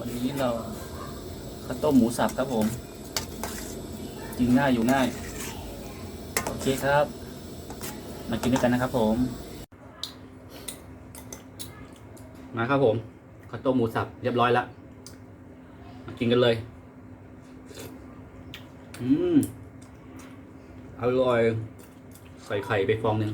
วันนี้เราข้าวต้มหมูสับครับผมกินง่ายอยู่ง่าย โอเคครับ มากินด้วยกันนะครับผม มาครับผมข้าวต้มหมูสับเรียบร้อยแล้วมากินกันเลย อืมอร่อย ใส่ไข่ไปฟองหนึ่ง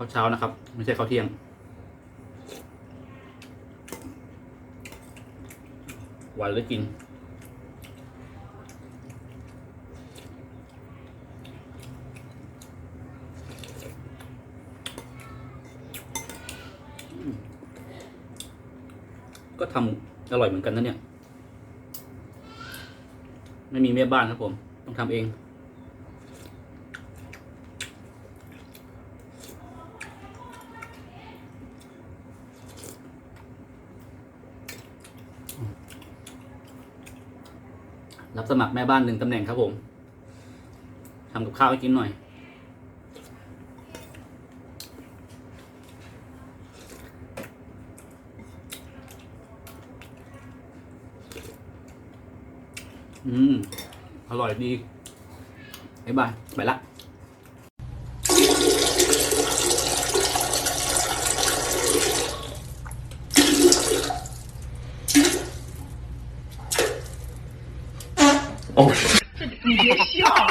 ข้าวเช้านะครับ ไม่ใช่ข้าวเที่ยง หวานเลยกิน ก็ทำอร่อยเหมือนกันนะเนี่ย ไม่มีแม่บ้านครับผม ต้องทำเอง รับสมัครแม่บ้านหนึ่งตำแหน่งครับผมทำกับข้าวให้กินหน่อย อืม อร่อยดีบ๊ายบาย ไปละ 哦，你别笑。